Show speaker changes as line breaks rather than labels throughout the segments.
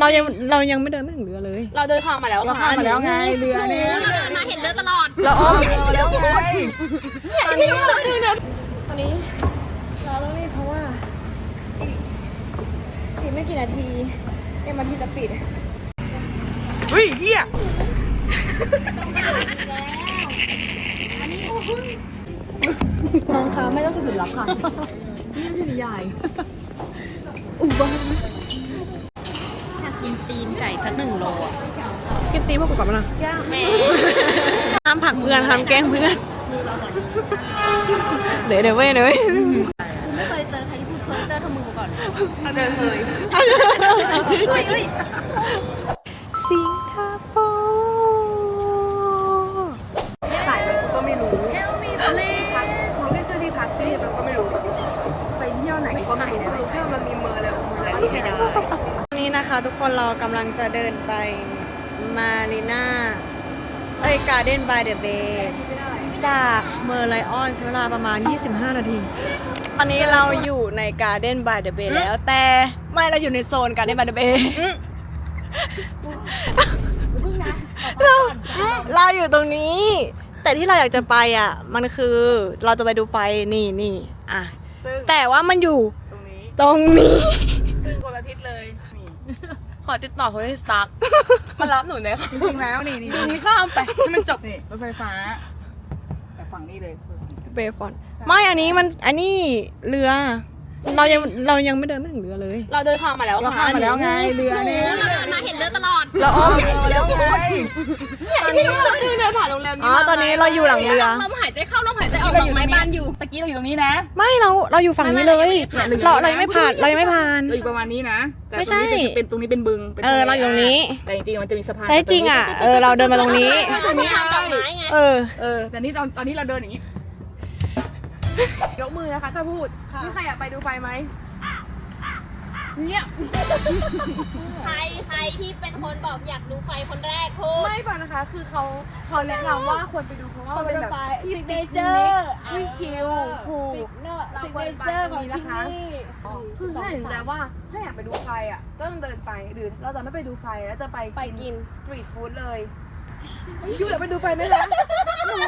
เรายังเรายังไม่เดินไม่ถึงเรือเลย
เราเดินข้ามมาแล้ว
เราข้ามมาแล้วไงเรือเนี่ย
เราเดินมาเห็นเรือตลอด
เราอ้อมแล้วไง
ตอนนี้ตอนนี้เราต้องรีบเพราะว่าอีกไม่กี่นาทีเอ็มอาทีจะปิด
เฮ้ยเฮีย
น้องคะไม่ต้องสุดรับค่ะนี่ไม่ใช่นิยายอยาก กินตีนไก่สักหนึ่งโลอะ
กินตีพวกกูกลับมาหน่อย
แม่
ห้ามผลักเพื่อนห้ามแกล้งเพื่อน เดี๋ยวเดี๋ยวเว้ยเดี๋ยวเว้ย
กูไม่เคยเจอใครที่พูดเพ้อเจ้าทำมือมาก่อน
เดินเลย
เฮ้ย
นนี้นะ
คะทุกคนเรากำลังจะเดินไปมารีนาเอ้ยการ์เด้นบายเดอะเบย์จากเมอร์ไลออนใช้เวลาประมาณ 25 นาที ตอนนี้เราอยู่ในการ์เด้นบายเดอะเบย์แล้วแต่ไม่เราอยู่ในโซนการ์เด้นบายเดอะเบย์เราเราอยู่ตรงนี้ แต่ที่เราอยากจะไปอะ มันคือเราจะไปดูไฟนี่นี่อะ
ซึ่ง
แต่ว่ามันอยู่
ตรงนี้
ตรงนี้
ซึ่งคนละทิศเลยนี่
ขอติดต่อโทนี่สตาร์มารับหนูหน่อยค่ะ
จริงๆแล้วนี่นี่
มึ
นี่
งข้ามไปให้มันจบ
นี่รถไฟฟ้า แต่ฝั่งนี้เลย
เบฟอน ไม่อันนี้มันอันนี้เรือ เรายังเรายังไม่เดินไม่ถึงเรือเลย
เราเดินข้ามมาแล้ว
เราข้ามมาแล้วไงเรือเนี่ย
เราเดินมาเห็นเรือตลอด
เราอ้อม
แล้วไง
ตอนนี้เราเดินผ่านโรงแรม
อ๋อตอนนี้เราอยู่หลังเรือ
ลมหายใจเข้าลมหายใจออกหลังไม้บ้านอยู่
ตะกี้เราอยู่ตรงนี้นะ
ไม่เราเราอยู่ฝั่งนี้เลย เราเรายังไม่ผ่านเรายังไม่ผ่าน
เราอยู่ประมาณนี้นะแต่
ไม่ใช่
ตรงนี้เป็นเป็นตรงนี้เป็นบึงป็น
เออเราอยู่ตรงนี้
แต่จริงๆมันจะมีสะพาน
แท้จริงอะเออเราเดินมาตรงนี้
ตรงนี้ทำดอกไม้ไง
เออ
เออแต่นี่ตอนตอนนี้เราเดินอย่างนี้ ยกมือนะคะถ้าพูดนี่ใครอยากไปดูไฟไหมเนี่ย
ใครใครที่เป็นคนบอกอยากดูไฟคนแรกพูด
ไม่ฟังนะคะ คือเขาเขาแนะนำว่าควรไปดูเพราะว่ามันเป็นแบบที่
ซิกเน
ปิก
เจ
นิ
อกร์
ที่ชิลถูก
ซิกเนเจอร์ของที่นี่
คือถ้าเห็นใจว่าถ้าอยากไปดูไฟอะก็ต้องเดินไปหรือเราจะไม่ไปดูไฟแล้วจะไป
ไปกิน
สตรีทฟู้ดเลยยูอยากไปดูไฟไหมล่ะหนู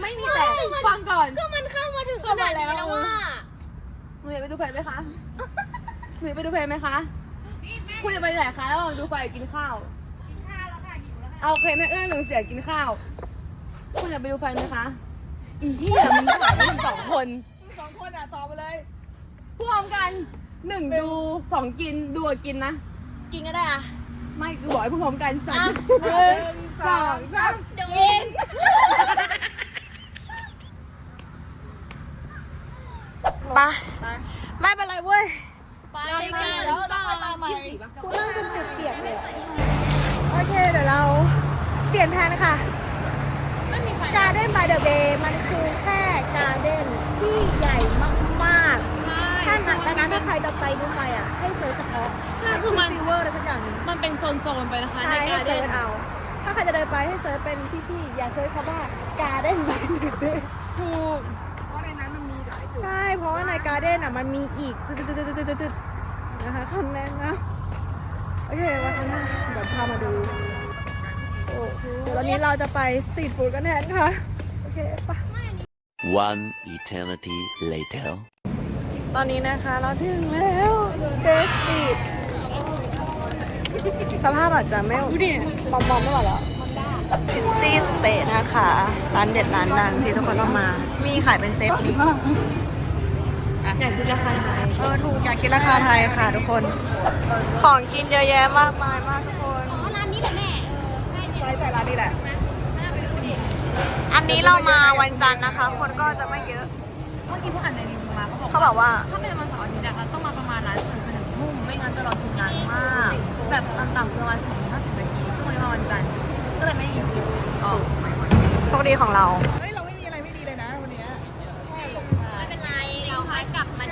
ไม่มีแต่ฟังก่อน
ก็มันเข้ามาถึงขนาดนี้แล้วว่า
หนูอยากไปดูไฟไหมคะ หนูอยากไปดูไฟไหมคะ คุณจะไปไหนคะ แล้วดูไฟกินข้าวเอาโอเคแม่เอื้อหนูเสียกินข้าว คุณอยากไปดูไฟไหมคะ อีเหี้ยมึงถามมึงสองคน
สองคนอะตอบไปเลย
พร้อมกันหนึ่งดูสองกินดูกับกินนะ
กินก็ได้อะ
ไม่คือบอกให้พูดพร้อมกันสาม
หนึ่ง
สองสาม
เดี๋ยว
กิน ไปไม่เป็นไรเว้ย
ไปกันแล้วต้อไปใหม่
กูเริ่มจนเปียกๆเลยอะโอเคเดี๋ยวเราเปลี่ยนแผนค่ะ การเด้นบายเดอะเบย์มันคือแค่การเด้นที่ใหญ่มากๆถ้าหนักดังนั้นถ้าใครจะไปดูไฟอะ ให้เซิร์ชเฉพาะ
ใช่คือมัน
ซิลเวอร์อะไรสักอย่างหนึง
มันเป็นโซนๆไปนะคะใน
ใช่ให้
การ
เซิ
เดิ
ร์
น
ชเอา ถ้าใครจะเดินไปให้เซิร์ชเป็นที่ๆอย่าเซิร์ชคำว่าการเด้นบายเดอะเบย์
ถูก
ช่ เพราะว่าในการ์เด้นอะมันมีอีกจุดๆๆๆๆนะคะคำแนะนะโอเควันนี้เดี๋ยวพามาดูโอ้เดี๋ยววันนี้เราจะไปสตรีทฟู้ดกันแทนค่ะ โอเคปะ
One eternity later.
ตอนนี้นะคะเราถึงแล้วเดสตรีทสภาพอาจจะไม่มอมมอมๆไม่ไหวแล้วซิตี้สเตทนะคะ ร้านเด็ดร้านดังที่ทุกคนต้องมา มีขายเป็นเซต
อยากดูราคาไทย
เออถูกอยากกินราคาไทยค่ะทุกคน ของกินเยอะแยะมากมายมากทุกคน
อ๋อร้านนี้แหละแม่
ไปแต่ร้านนี้แหละ
อันนี้เรามาวันจันทร์นะคะ คนก็จะไม่เยอะ
เมื่อกี้พวกอ่านในรีวิวมาเขาบอก
เขาบอกว่า
ถ้าเป็นวันเสาร์อาทิตย์อะเราต้องมาประมาณร้านตื่นไปหนึ่งทุ่มไม่งั้นจะรอคิวนานมาก แบบต่ำๆประมาณสี่สิบห้าสิบนาทีซึ่งวันนี้มาวันจันทร์ก็เลยไม่มีคิวอ๋อ
โชคดีของเรา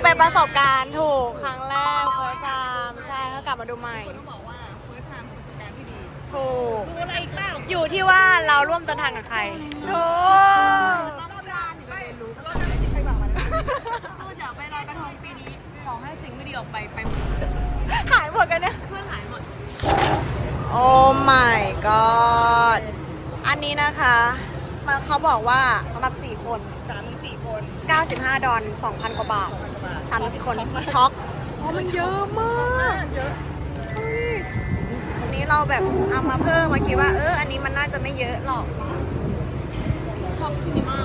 เป็
น
ประสบการณ์ถูกครั้งแรกเฟิร์สไทมใช่ก็กลับมาดูใหม่
ต้องบอกว่าเฟิร์สไทม์คือสแตนที่ดี
ถูก ดู
อะไรอีกเปล่
อยู่ที่ว่าเราร่วมเดินทางกับใครถูกต
้องร้านถึงก็เรียนรู้ก็เลยไม่ใครบอกมา
คือเดี๋ยไปลอยกระทงปีนี้ ขอให้สิ่งไม่ดีออกไปไปห
หายหมดกันเนี่ย
เพื่อนหายหมด โอ้ my god อั
นนี้นะคะ มันเขาบอกว่าสำหรับ 4 คน สามสี่คน95 ดอล2,000 กว่าบาทสามสี่คนช็อกเพราะมันเยอะมาก เยอะอันนี้เราแบบเอามาเพิ่มมาคิดว่าเอออันนี้มันน่าจะไม่เยอะหรอก
ช็อกซินิมา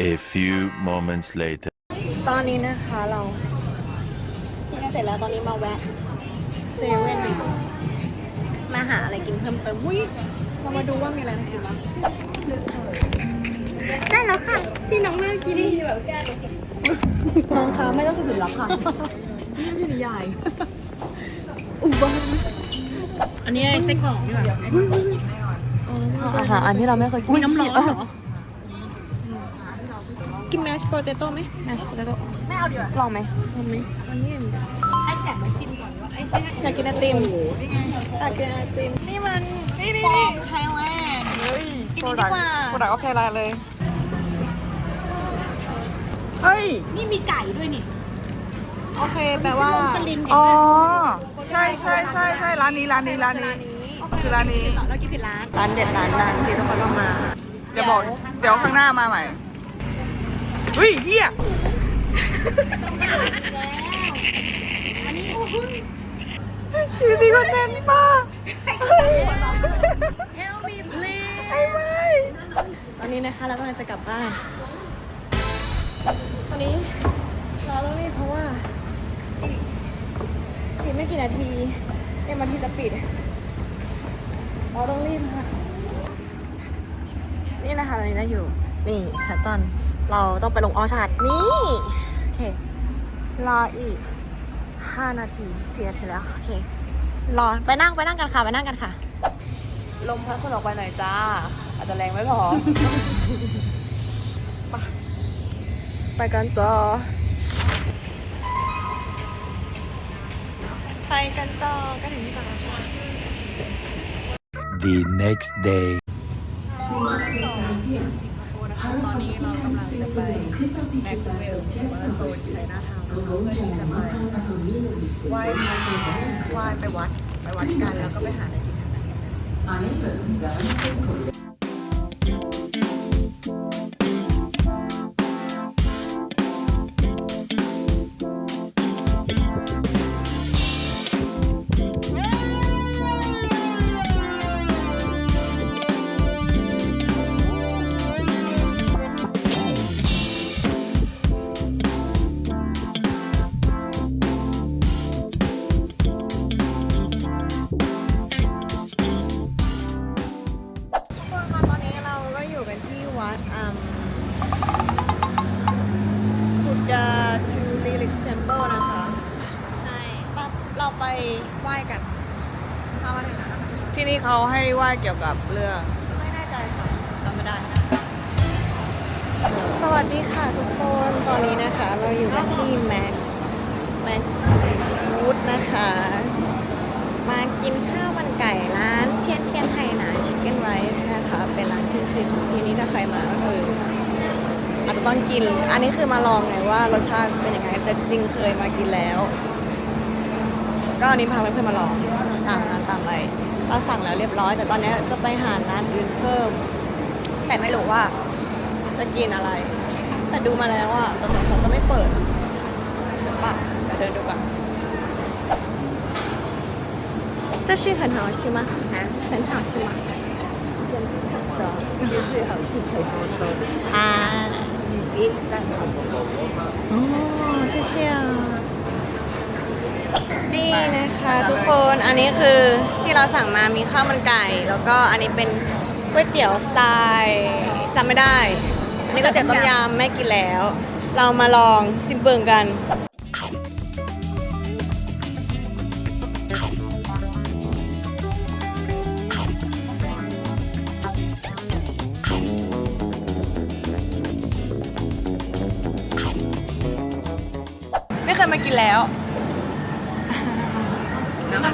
A few moments later.
ตอนนี้นะคะเรากินกันเสร็จแล้วตอนนี้มาแวะเซเว่นมาหาอะไรกินเพิ่มเติมอุ้ยเรามาดูว่ามีอะไรน่ากินบ้างได้แล้วค่ะ ที่น้องเลือกกินแบบแก้
น้องคะไม่ต้องสะดุดแล้วค่ะนี่ไม่ใช่นิยาย
อันนี้ไส้กรอกนี่แบบ
อาหารอันที่เราไม่เคยกิน
อุ้ยน้ำร้อนเหรอ กินแมชโปเตโต้ไหม
แมชแล้วก็ไม่เอาดีกว่าลองไหม
ทำไหมวันนี้ให้แจกมาชิมก่อนว่าไอ้อยากกินไอติมอยากกินไอติมนี่มันนี่นี่นี่ไทยแลนด์เฮ้ยกินนี่ดีกว่า
โปรดักต์ก็แค่ไรเลยเฮ้ย
นี่มีไก่ด้วยนี่โอเคแปลว่า
อ๋อใช่ใช่ใช่ใช่ร้านนี้ร้านนี้ร้านนี้คือร้านนี้
เรากินผิดร้านร้านเด็ดร้านนั้นที่ทุกคนต้องมา
เดี๋ยวบอกเดี๋ยวข้างหน้ามาใหม่ เฮ้ยเฮียชีวิตดีคอนเทนต์มาก
Help me please
ไอ้ไม่
ตอนนี้นะคะเรากำลังจะกลับบ้าน ตอนนี้เราต้องรีบเพราะว่าอีกไม่กี่นาทีเอ็มอาทีจะปิดเราต้องรีบค่ะ นี่นะคะตอนนี้เราอยู่ นี่แพตตัน เราต้องไปลงออชาร์ดนี่ โอเค รออีก 5 นาทีสี่นาทีแล้ว โอเค รอ ไปนั่งไปนั่งกันค่ะ ไปนั่งกันค่ะ
ลมพัดคนออกไปหน่อยจ้า อาจจะแรงไม่พอ
ไปกันต่อ ไปกันต่อก็ถึงที่พักแล้วค่ะ
The next day.
ตอนนี้เรากำลังจะไปแม็กซ์เวลหรือว่าโซนไชน่าทาวน์เพื่อที่จะมาไหว้ไหว้ไปวัด ไปวัดกันแล้วก็ไปหาอะไรกินกัน ลีลิกส์เทมเพิลนะคะ ใช่ปั๊บเราไปไหว้กันพามาไหนนะ
ที่นี่เขาให้ไหว้เกี่ยวกับเรื่อง
ไม่แน่ใจค่ะจำไม่ได้สวัสดีค่ะทุกคน ตอนนี้นะคะ เราอยู่กันที่ Max Max Food นะคะ มากินข้าวมันไก่ร้านเทียนเทียนไทยนะ Chicken Rice นะคะ เป็นร้านขึ้นชื่อของที่นี่ถ้าใครมาก็คือ อาจจะต้องกิน อันนี้คือมาลองไงว่ารสชาติเป็นยังไง แต่จริงๆเคยมากินแล้ว ก็อันนี้พาเพื่อนๆมาลองตามนั้นตามไปเราสั่งแล้วเรียบร้อย แต่ตอนนี้จะไปหาร้านอื่นเพิ่ม แต่ไม่รู้ว่าจะกินอะไร แต่ดูมาแล้วอ่ะแต่เหมือนเขาจะไม่เปิดหรือเปล่าเดี๋ยวเดินดูก่อน这是很好吃吗？很好吃吗？先不抢到，就是好吃才多多啊！ 你别โอ้เชี่ยเชี่ยนี่นะคะทุกคนอันนี้คือที่เราสั่งมามีข้าวมันไก่ แล้วก็อันนี้เป็นก๋วยเตี๋ยวสไตล์จำไม่ได้อันนี่ก็เตี๋ยวต้มยำแม่กินแล้ว เรามาลองซิมเบิงกัน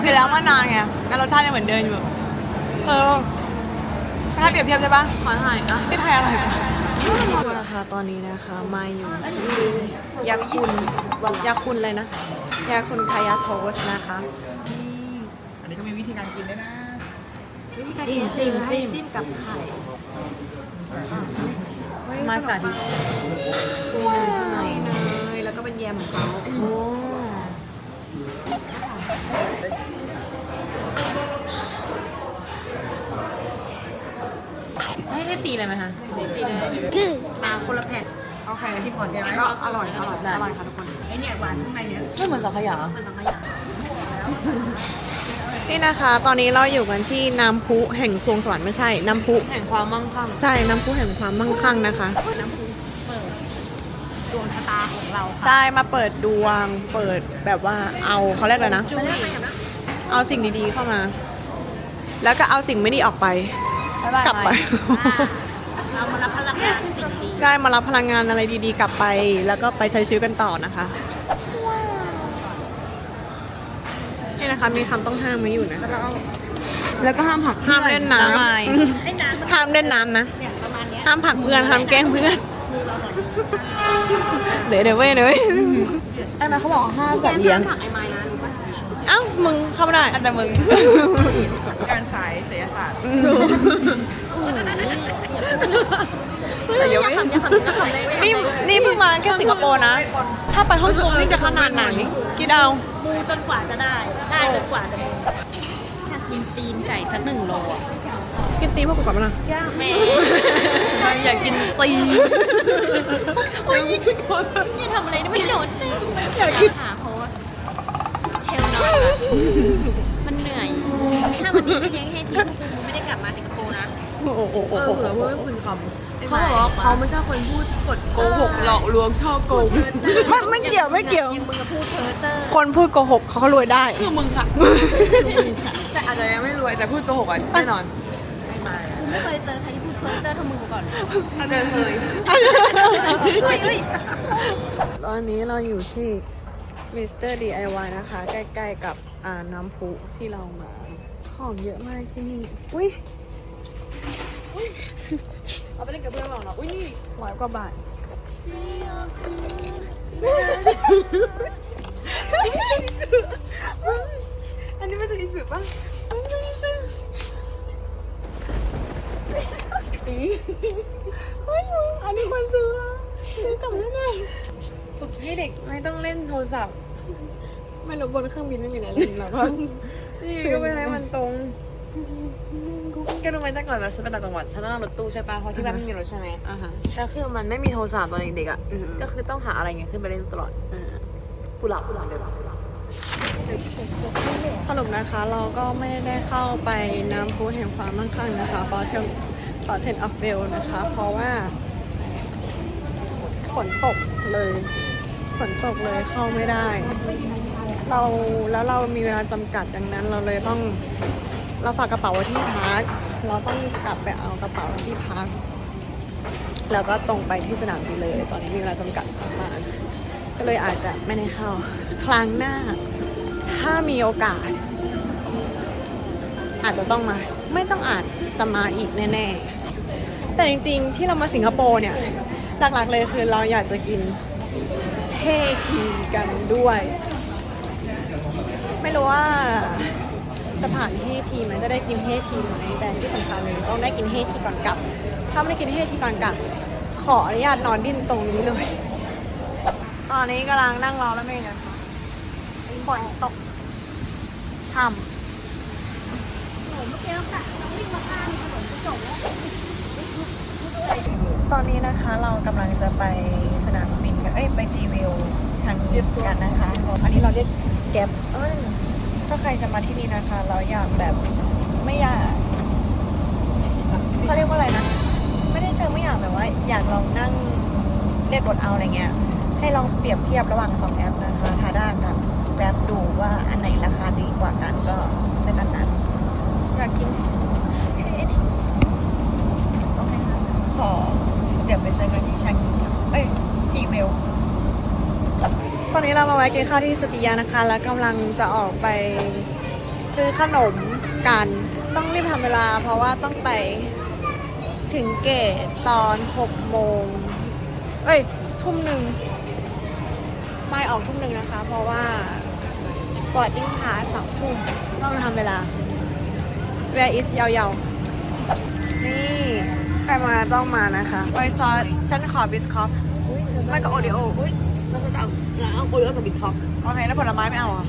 กินแล้วมานานไงแต่รสชาติยังเหมือนเดิมอยู่เออถ้าเปรียบเทียบใช่ปะ
ขอถ่ายอะ
ที่ไทยอร่อยกว่านะคะตอนนี้นะคะมาอยู่ที่ยาคุณยาคุณเลยนะยาคุณทายาโทสนะคะ
อันนี้ก็มีวิธีการกินด้วยนะ
จิ้มจิ้มจิ้มจิ้มกับไข่
มาสาธิต
ว้ายเนยแล้วก็เป็นแยมของเขา
โอ้ ให้ให้ตีเลยไหมคะ
มาคนละแผ่น
โอเคที่ผลใช่ไหมก็อร่อยอร่อยอร่อยค่ะทุกคน
ไอเนี่ยหวานข้างในเนี้ย
ไม่เหมือนสังขยา
มันสังขยา
นี่นะคะ ตอนนี้เราอยู่กันที่น้ำพุแห่งสวงสวรรค์ไม่ใช่ น้ำพุ
แห่งความมั่งคั่ง
ใช่ น้ำพุแห่งความมั่งคั่งนะคะ
น้ำพุเปิดดวงชะตาของเราค่ะ
ใช่มาเปิดดวง เปิดแบบว่าเอาเขาเรียกอะไรนะ
ไม่ได้มาอย่างนั้น
เอาสิ่งดีๆเข้ามา แล้วก็เอาสิ่งไม่ดีออกไป กลับไป
เรามารับพลังงานสิ่งดี
ได้มารับพลังงานอะไรดีๆ กลับไป แล้วก็ไปใช้ชีวิตกันต่อนะคะนี่นะคะมีคำต้องห้ามไว้อยู่นะ
แล้วก็ห้ามผัก
ห้ามเล่นน้
ไม้ำ
ห้ามเล่นน้ำนะห้ามผลักเพื่อนห้ามแกล้งเพื่อน เดี๋ยวเดี๋ยวเว้ยเดี๋ยวเว้ย
ไอ้ไม้เขาบอกห้ามสัตว์เลี้ยง
ผักไอ้ไม้นะรู้ปะ
เอ้า มึงเข้าไม่ได้
แต่มึง
การสายศิลศาสตร์
แต่ยัง
อย่า
ไม่
ทำอย่าทำอย่าทำเลย
นี่นี่เพิ่งมาแค่สิงคโปร์นะ ถ้าไปฮ่องกงนี่จะขนาดไหนคิดเอา
มูจนกว่าจะได้ ได้จนกว่าจะมูอยากกินตีนไก่สักหนึ่งโลอะ
กินตีพวกกูกลับมาหน่อย
แม่
อยากกินตี
อุ้ยอย่าทำอะไรนะมันโดนเส้นอยากหาโพสเทลนอน มันเหนื่อย ถ้าวันนี้ไม่เลี้ยงให้ทีพวกกูไม่ได้กลับมาสิงคโปร์นะ
โอ้โหโอ้โห
เออ
โอ้โห
เผื่อพูดไม่คุณคำเขาบอกว่าเขาไม่ใช่คนพูดกดโกหกหลอกลวงช่อโกง
ไม่ไม่เกี่ยวไม่เกี่ยว
ยังมึงกับพูดเพ้อเจ้อ
คนพูดโกหกเขาก็รวยได้
คือมึงค่ะ แต่อาจจะยังไม่รวยแต่พูดโกหกอะแน่นอน
กูไม่เคยเจอใครที่พูดเพ้อเจ้อเท่ามึงมาก่อน
อาจจะเคย
ตอนนี้เราอยู่ที่ Mr. DIY นะคะ ใกล้ๆกับอ่าน้ำพุที่เรามา ของเยอะมากที่นี่ อุ้ยอุ๊ยเอาไปเล่นกับเพื่อนบอเนาะอุ้ยนี่ร้อยกว่าบาทอันนี้ม่ใช่อิสุป่ะไม่ใช่อิสุเฮ้ยมึงอันนี้ควรซื้อซื้อกลับได้ไง
ฝึกให้เด็กไม่ต้องเล่นโทรศัพท์
ไม่รู้บนเครื่องบินไม่มีอะไรเล่นหรอกว่า
นี่ก็ไม่ให้มันตรงแกรู้ไหมแต่ก่อนเราฉันไปต่างจังหวัดฉันต้องนั่งรถตู้ใช่ปะเพราะที่บ้านไม่มีรถใช่ไหม
อ่าฮะ
แล้วคือมันไม่มีโทรศัพท์ตอนเด็กๆอะ
อืม
ก็คือต้องหาอะไรเงี้ยขึ้นไปเล่นตลอด
อ่า
ผู้หลับผู้หลับเดี๋ยว
สรุปนะคะเราก็ไม่ได้เข้าไปน้ำพุแห่งความมั่งคั่งนะคะ Fountain Fountain of w e l l นะคะ เพราะว่าฝนตกเลย ฝนตกเลยเข้าไม่ได้ เราแล้วเรามีเวลาจำกัดดังนั้น เราเลยต้องเราฝากกระเป๋าไว้ที่พักเราต้องกลับไปเอากระเป๋าที่พักแล้วก็ตรงไปที่สนามบินเลย ตอนนี้มีเวลาจำกัดมากก็เลยอาจจะไม่ได้เข้า ครั้งหน้า ถ้ามีโอกาส อาจจะต้องมา ไม่ต้องอาจจะมาอีกแน่ๆแต่จริงๆที่เรามาสิงคโปร์เนี่ยหลักๆเลยคือเราอยากจะกิน เฮทีกันด้วย ไม่รู้ว่าจะผ่านเฮทีไหมจะได้กินเฮทีไหมแต่ที่สำคัญเลยต้องได้กินเฮทีก่อนกลับ ถ้าไม่ได้กินเฮทีก่อนกลับ ขออนุญาตนอนดิ้นตรงนี้เลย ตอนนี้กำลังนั่งรอแล้วไม่เนี่ยฝนตกช่ำตอนนี้ ตอนนี้นะคะเรากำลังจะไปสนามบินกันเอ้ยไปจีวิวชังยึดกันนะคะ อันนี้เราเรียกแก๊ปเอ้ยถ้าใครจะมาที่นี่นะคะ เราอยากแบบไม่อยากเขาเรียกว่าอะไรนะ ไม่ได้เจอไม่อยากแบบว่า อยากลองนั่งเรียกรถเอาอะไรเงี้ย ให้ลองเปรียบเทียบระหว่างสองแอปนะคะทาด้ากับแกร็บดูว่าอันไหนราคาดีกว่ากันก็เป็นอันนั้นอยากกินโอเคค่ะ ขอ เดี๋ยวไปเจอกันที่ชังกิเอ้ยจีเวลตอนนี้เรามาแวะกินข้าวที่สุกิยานะคะ แล้วกำลังจะออกไปซื้อขนมกัน ต้องรีบทำเวลา เพราะว่าต้องไปถึงเกตตอน6โมงเอ้ย ทุ่มหนึ่งไม่ออกทุ่มหนึ่งนะคะ เพราะว่าบอดดิ้งพาสองทุ่มต้องทำเวลา Where is ยาวๆ นี่ ใครมาต้องมานะคะไวซอสฉันขอบิสคอฟไม่ก็โอเดโอ
อุ้ยเราจะเอาเราเอาโอริโอกับบิทคอป
โอเคแล้วผลไม้ไม่เอาเหรอ
ต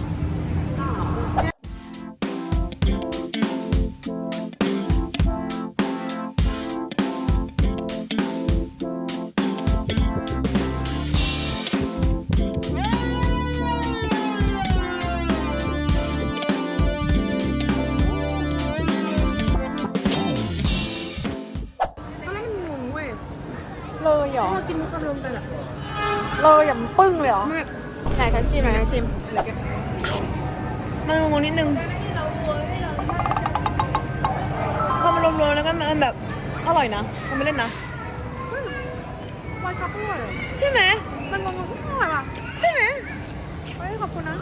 เล
ยเหรอ
พอกินขนมไปละ
เลยอย่างปึ้งเลยเหรอ
ไม่
ไหนฉันชิมไหนฉันชิม
มันงงๆนิดนึงพอมันรวมๆแล้วก็มันแบบ
อร่อยนะ
มันไม่เล่นนะ
วายช็อกอร่อย
ใช่ไหม
มันงงๆอร่อยว่ะ
ใช่ไหม
เฮ้ยขอบคุณนะ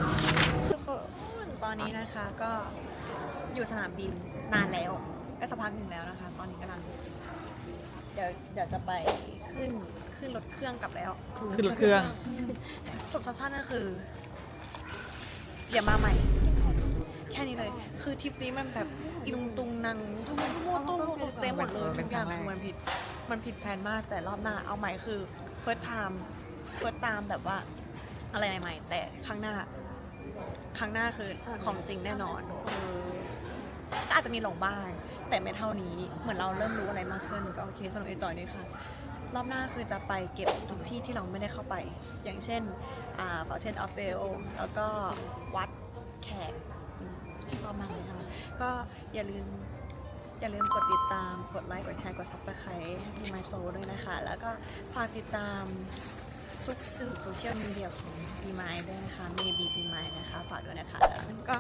ทุกคนตอนนี้นะคะก็อยู่สนามบินนานแล้วได้สักพักหนึ่งแล้วนะคะ ตอนนี้กำลัง เดี๋ยวเดี๋ยวจะไปขึ้นขึ้นรถเครื่องกลับแล้ว
ขึ้นรถเครื่อง
สุดสั้นๆก็คืออย่ามาใหม่ แค่นี้เลย คือทริปนี้มันแบบอีลุงตุงนังทุกคนมั่วตุ้งมั่วตุ้งเต็มหมดเลยทุกอย่างคือมันผิดมันผิดแผนมากแต่รอบหน้าเอาใหม่คือ first time first time แบบว่าอะไรใหม่ๆแต่ครั้งหน้า ครั้งหน้าคือของจริงแน่นอนคือก็อาจจะมีหลงบ้าง แต่ไม่เท่านี้ เหมือนเราเริ่มรู้อะไรมากขึ้นก็โอเคสนุกเอจอยด้วยค่ะ รอบหน้าคือจะไปเก็บทุกที่ที่เราไม่ได้เข้าไป อย่างเช่นอ่า Fountain of v a l แล้วก็วัดแขกอืมรอบหน้าเลยนะคะก็อย่าลืมอย่าลืมกดติดตาม กดไลค์ กดแชร์ กด subscribe มี My Soul ด้วยนะคะ แล้วก็ฝากติดตามทุกสื่อโซเชียลมีเดียของ b ีม i ด้วยนะคะเมบีบีม i นะคะ ฝากด้วยนะคะ ก็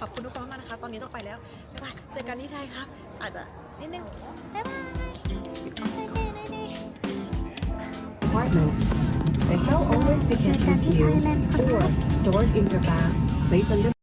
ขอบคุณทุกคนมากนะคะ ตอนนี้ต้องไปแล้ว บ๊ายบาย เจอกันที่ไทยครับ อาจจะนิดนึง บ๊ายบาย
apartment. The show always begins with you or stored in your bag. Place a